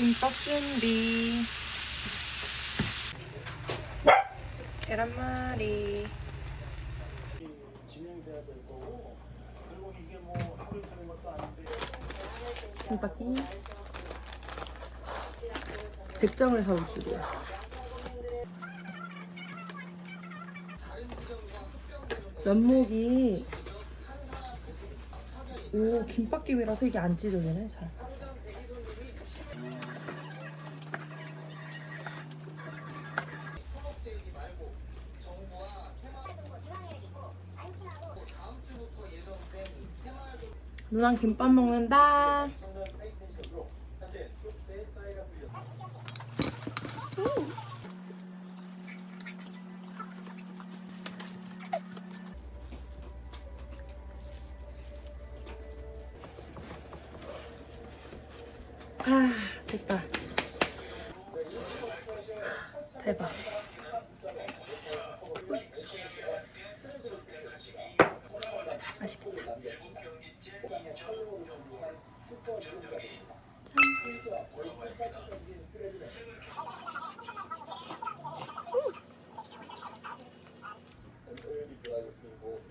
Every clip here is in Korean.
김밥 준비. 계란말이. 김밥이 100장을 사올 줄이야. 면목이 오 김밥김이라서 이게 안 찢어지네 잘. 누난 김밥 먹는다. 아 you know.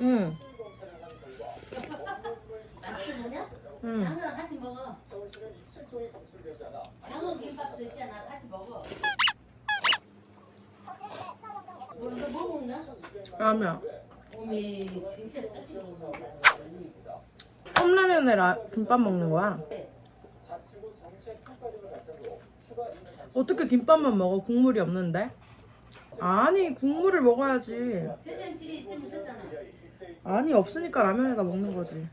응. 맛있게 먹냐? 응. 장어랑 같이 먹어. 장어 김밥도 있잖아. 같이 먹어. 뭐, 먹냐? 라면. 어미 진짜 살찌는 거 먹어. 컵라면에 라, 김밥 먹는 거야. 어떻게 김밥만 먹어? 국물이 없는데? 아니 국물을 먹어야지. 된장찌개 좀 있었잖아. 아니 없으니까 라면에다 먹는 거지.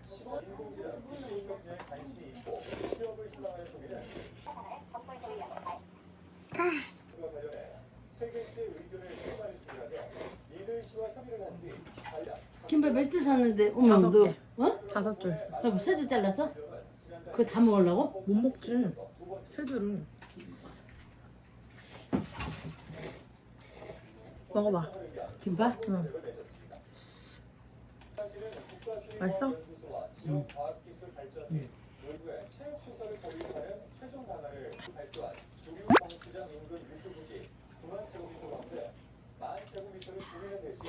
김밥 몇 줄 샀는데 어머 다섯 너 개. 어? 다섯 줄 있었어. 그럼 세 줄 잘랐어? 그거 다 먹으려고? 못 먹지. 세 줄을. 먹어봐. 김밥? 응. 맛있어?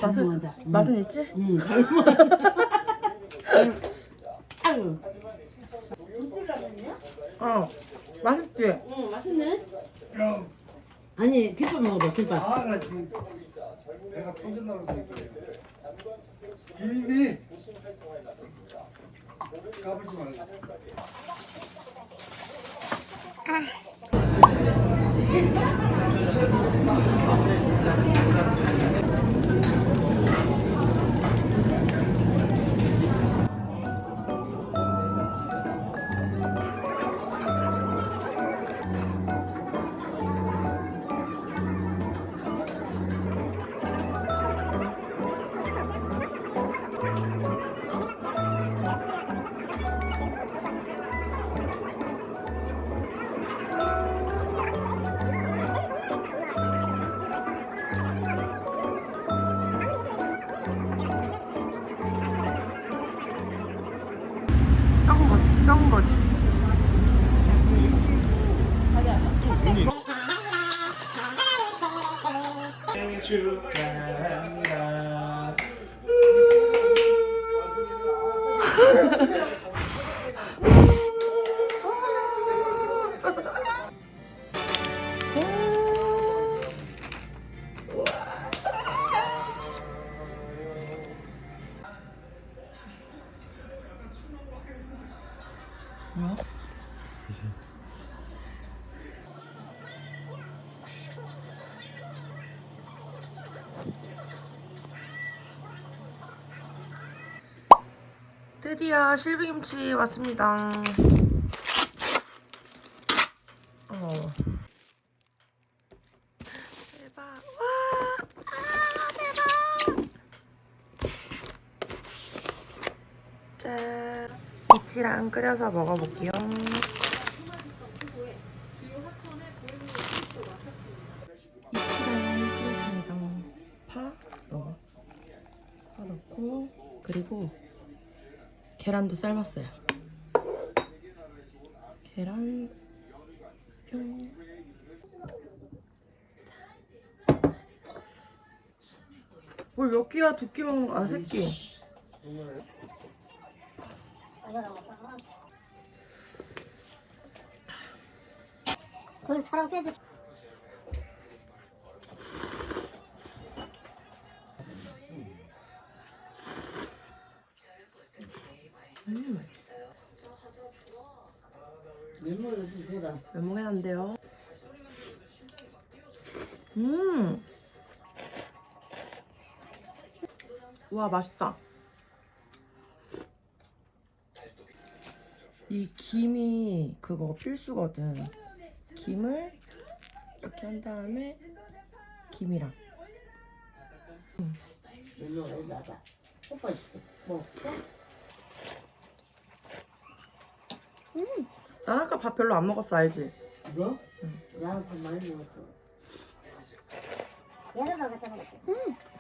맛은 너무하다. 응. 맛은 있지? 응. 아유. 어. 맛있지? 응 맛있네. 아니 김밥 먹어봐 김밥. 아, 나 지금 내가 터진다고 생각해. 비비비. 까불지 말라. 적 true 실비김치 왔습니다. 어. 대박. 와! 아, 대박! 짠. 김치랑 끓여서 먹어볼게요. 계란도 삶았어요. 계란 뿅. 뭘몇 끼야 두 끼 먹는 거? 아, 세 끼. 그걸 사람 깨져. 와, 맛있다. 이 김이 그거 필수거든. 김을 이렇게 한 다음에 김이랑. 먹을까? 난 아까 밥 별로 안 먹었어, 알지? 너? 나는 좀 많이 먹었어. 여러 번 갖다 먹었어. 그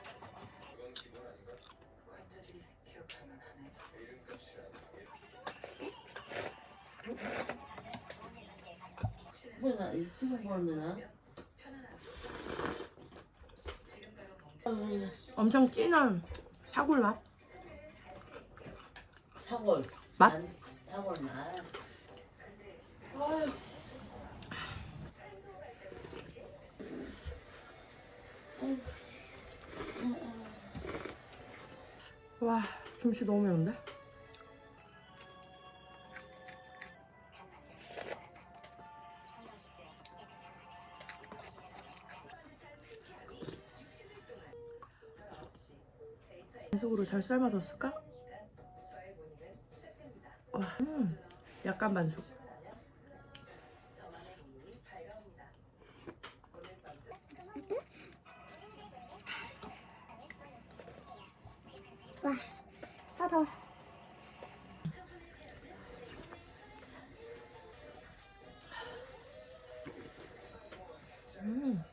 나 지금 보면은 엄청 진한 사골 맛. 사골 맛? 안- 사골 맛. 와, 김치 너무 매운데? 잘 삶아졌을까? 와, 음, 약간 반숙. 따더. 음.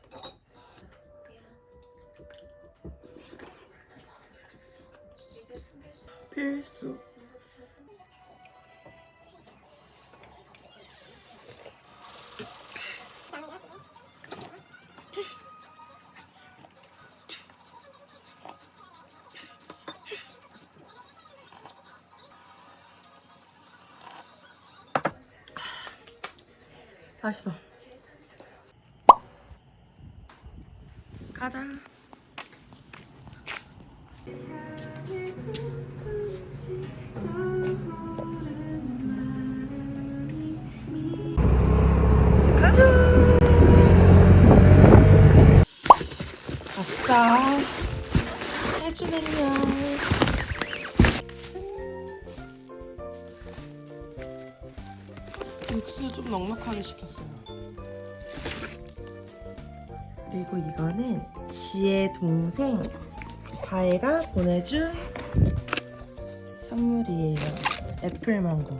필수. 맛있어. 가자. 지혜 동생 다혜가 보내준 선물이에요. 애플 망고.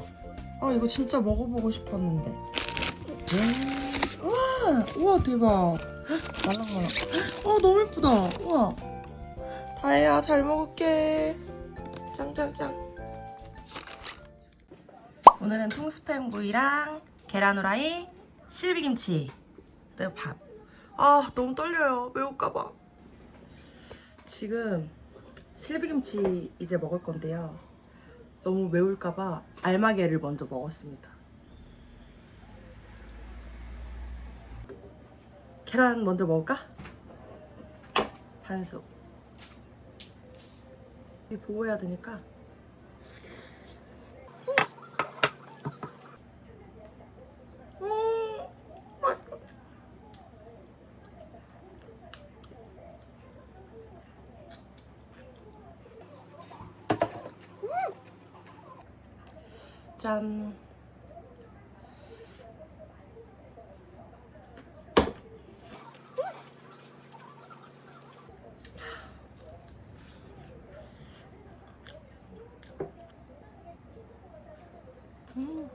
아 이거 진짜 먹어보고 싶었는데. 음, 우와, 우와 대박. 말랑말랑. 아 너무 예쁘다. 우와. 다혜야 잘 먹을게. 짱짱짱. 오늘은 통스팸 구이랑 계란 후라이, 실비김치, 그리고 밥. 아 너무 떨려요. 매울까봐. 지금 실비김치 이제 먹을 건데요. 너무 매울까봐 알마게를 먼저 먹었습니다. 계란 먼저 먹을까? 한 숟. 이 보호해야 되니까. 짠. 음.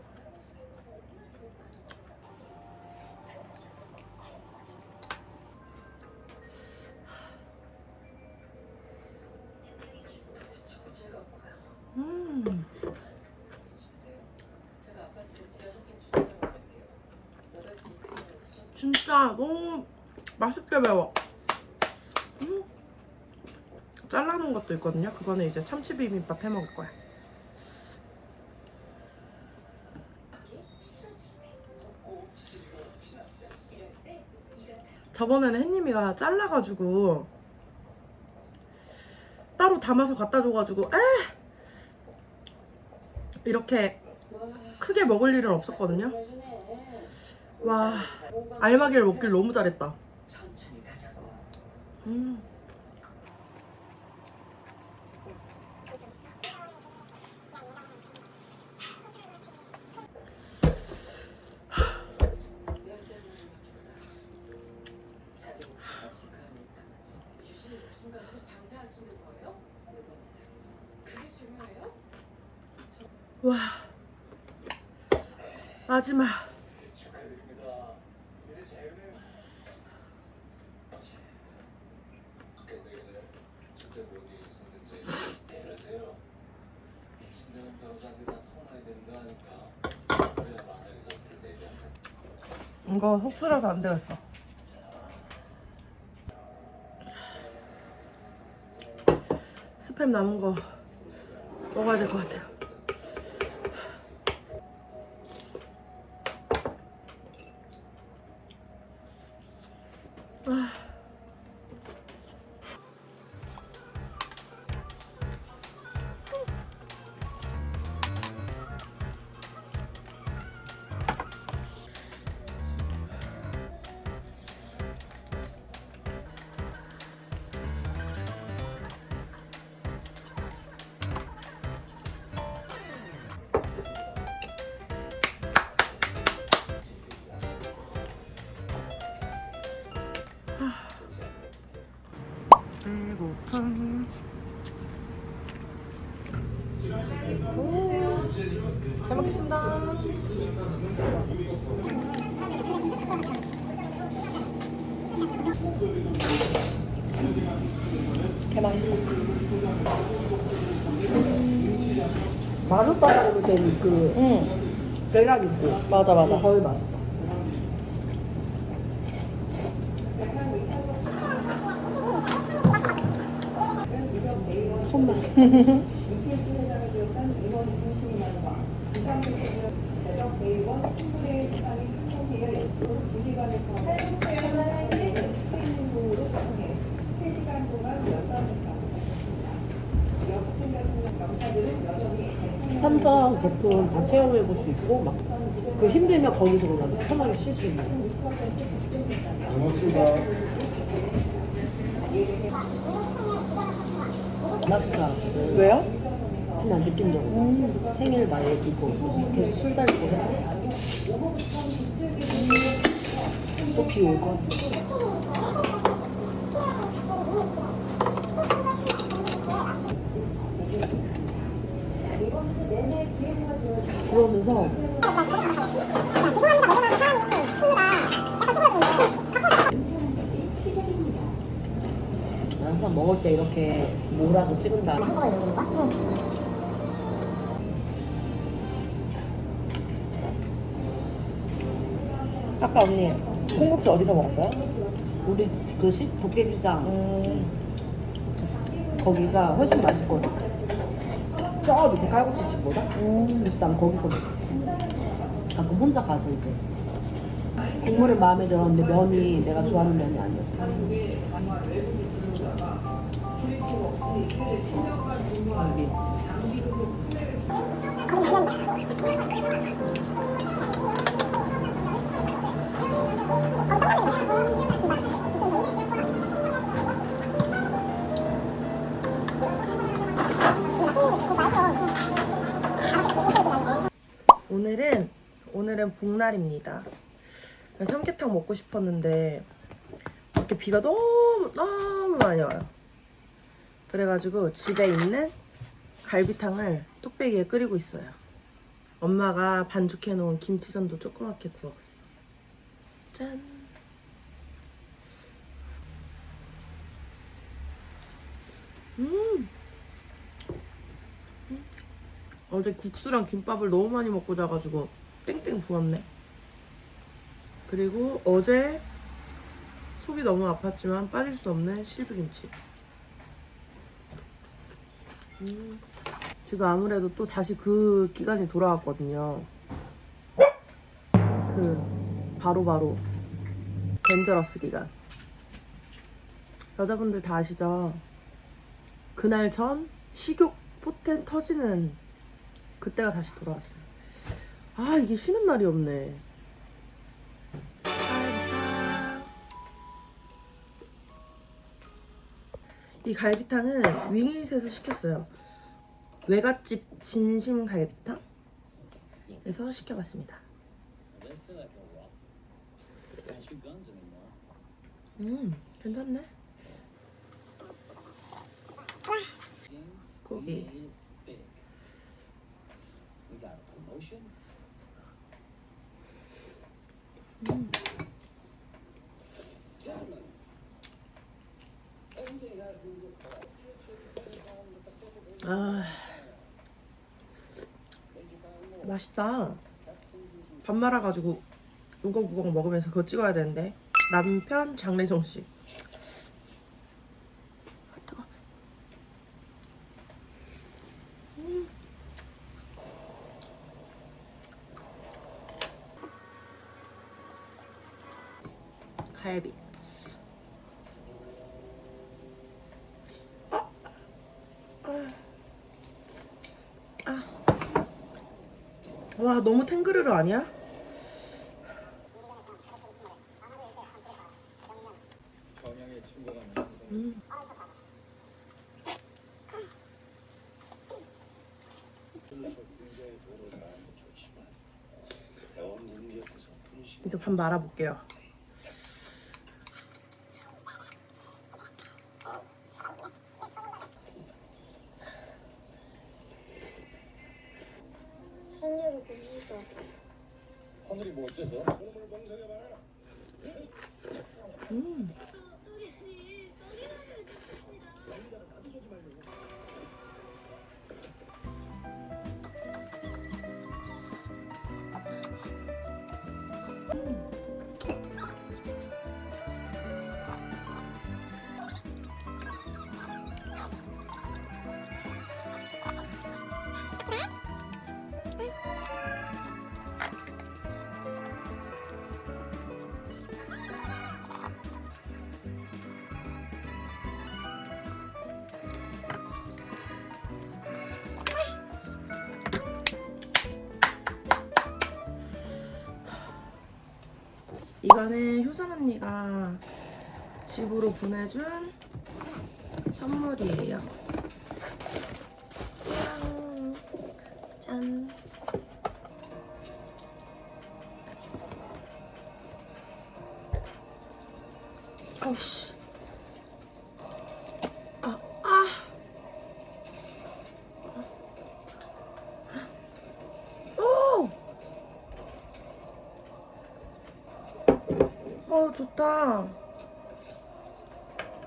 음. 진짜 너무 맛있게 매워. 음. 잘라놓은 것도 있거든요. 그거는 이제 참치 비빔밥 해 먹을 거야. 저번에는 햇님이가 잘라가지고 따로 담아서 갖다 줘가지고 에 이렇게 크게 먹을 일은 없었거든요. 와 알마기를 먹길 너무 잘했다. 음. 와 마지막 진짜 뭔 일이 있었는지 이러세요. 이 침대는 변호사한테 다 털어놔야 되는 거 아닐까? 그래야 만약에 전투를 대비하면 이거 속쓰려서 안 되겠어. 스팸 남은 거 먹어야 될 것 같아요. 아. 마루바닥으로 된그 응, 계란 있고 맞아, 맞아. 거의 맛있어. 손맛. 삼성 제품 다 체험해 볼 수 있고 막 그 힘들면 거기서 그냥 편하게 쉴 수 있는. 고맙습니다. 알았어. 왜요? 그냥 느낌적으로 생일 막 얘기고 계속 술 달리고 했어. 또비 올 거. 그러면서 난 항상 먹을 때 이렇게 몰아서 찍은다. 아까 언니 콩국수 어디서 먹었어요? 우리 그 시, 도깨비상 음, 거기가 훨씬 맛있거든. 저 밑에 칼국수 집보다. 그래서 난 거기서 먹었어. 가끔 혼자 가서 이제 국물은 마음에 들었는데 면이 내가 좋아하는 면이 아니었어. 여기. 오늘은 오늘은 복날입니다. 삼계탕 먹고 싶었는데 밖에 비가 너무 너무 많이 와요. 그래가지고 집에 있는 갈비탕을 뚝배기에 끓이고 있어요. 엄마가 반죽해 놓은 김치전도 조그맣게 구웠어. 짠. 음. 어제 국수랑 김밥을 너무 많이 먹고 자가지고 땡땡 부었네. 그리고 어제 속이 너무 아팠지만 빠질 수 없는 실비김치. 음. 지금 아무래도 또 다시 그 기간이 돌아왔거든요. 그 바로바로 덴저러스 기간. 여자분들 다 아시죠? 그날 전 식욕 포텐 터지는 그때가 다시 돌아왔어요. 아 이게 쉬는 날이 없네. 이 갈비탕은 윙잇에서 시켰어요. 외갓집 진심 갈비탕? 에서 시켜봤습니다. 음, 괜찮네. 고기. 아, 맛있다. 밥 말아가지고 우걱우걱 먹으면서 그거 찍어야 되는데 남편 장례정 씨. 갈비. 와 너무 탱그르르 아니야? 음. 이제 밥 말아볼게요. 하늘이 뭐 어째서? 음. 이거는 효선 언니가 집으로 보내준 선물이에요. 좋다.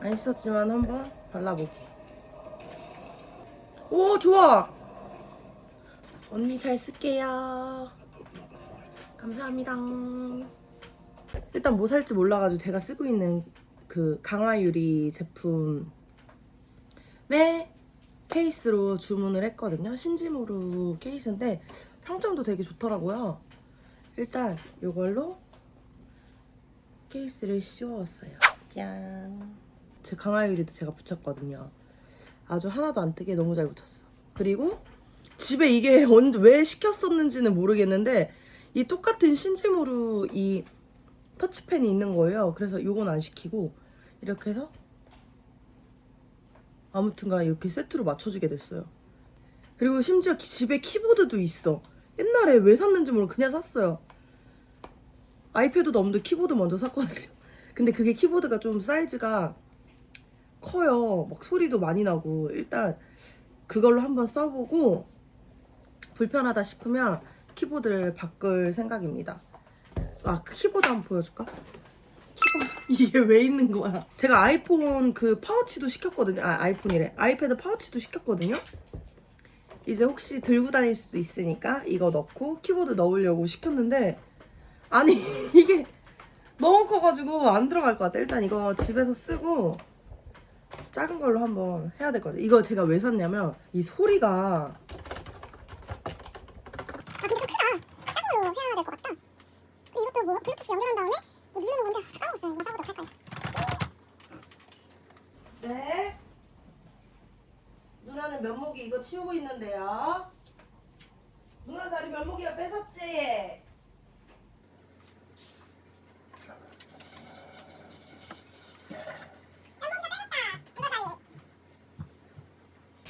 안 썼지만 한번 발라보기. 오, 좋아! 언니 잘 쓸게요. 감사합니다. 일단 뭐 살지 몰라가지고 제가 쓰고 있는 그 강화유리 제품 의 케이스로 주문을 했거든요. 신지무르 케이스인데 평점도 되게 좋더라고요. 일단 이걸로 케이스를 씌워왔어요. 짠. 제 강화유리도 제가 붙였거든요. 아주 하나도 안 뜨게 너무 잘 붙였어. 그리고 집에 이게 언제 왜 시켰었는지는 모르겠는데 이 똑같은 신지무르 이 터치펜이 있는 거예요. 그래서 이건 안 시키고 이렇게 해서 아무튼간 이렇게 세트로 맞춰주게 됐어요. 그리고 심지어 기- 집에 키보드도 있어. 옛날에 왜 샀는지 모르고 그냥 샀어요. 아이패드도 없는데 키보드 먼저 샀거든요. 근데 그게 키보드가 좀 사이즈가 커요. 막 소리도 많이 나고 일단 그걸로 한번 써보고 불편하다 싶으면 키보드를 바꿀 생각입니다. 아 키보드 한번 보여줄까? 키보드 이게 왜 있는 거야? 제가 아이폰 그 파우치도 시켰거든요. 아 아이폰이래. 아이패드 파우치도 시켰거든요. 이제 혹시 들고 다닐 수 있으니까 이거 넣고 키보드 넣으려고 시켰는데 아니 이게 너무 커가지고 안 들어갈 것 같아. 일단 이거 집에서 쓰고 작은 걸로 한번 해야 될 것 같아. 이거 제가 왜 샀냐면 이 소리가 아 근데 좀 크다. 작은 걸로 해야 될 것 같다. 그리고 이것도 뭐 블루투스 연결한 다음에 뭐 누르는 건데 까먹었어요. 이거 사고도 할까요? 네. 누나는 면목이 이거 치우고 있는데요. 누나 자리 면목이가 뺏었지?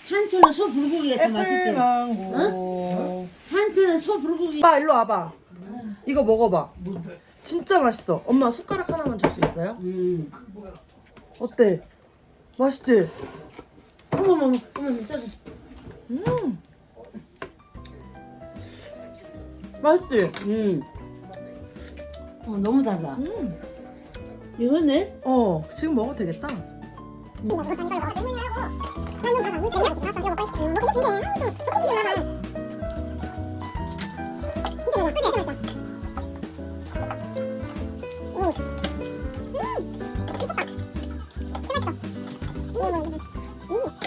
한초는 소 불고기가 더 맛있대. 망고. 한초는 소 불고기. 오빠 일로 와봐. 이거 먹어봐. 진짜 맛있어. 엄마 숟가락 하나만 줄 수 있어요? 음. 어때? 맛있지? 어머머머, 어머 진짜. 음. 맛있지? 음. 어 너무 달다. 음. 이거네? 어, 지금 먹어도 되겠다. 이거 먹고 うん。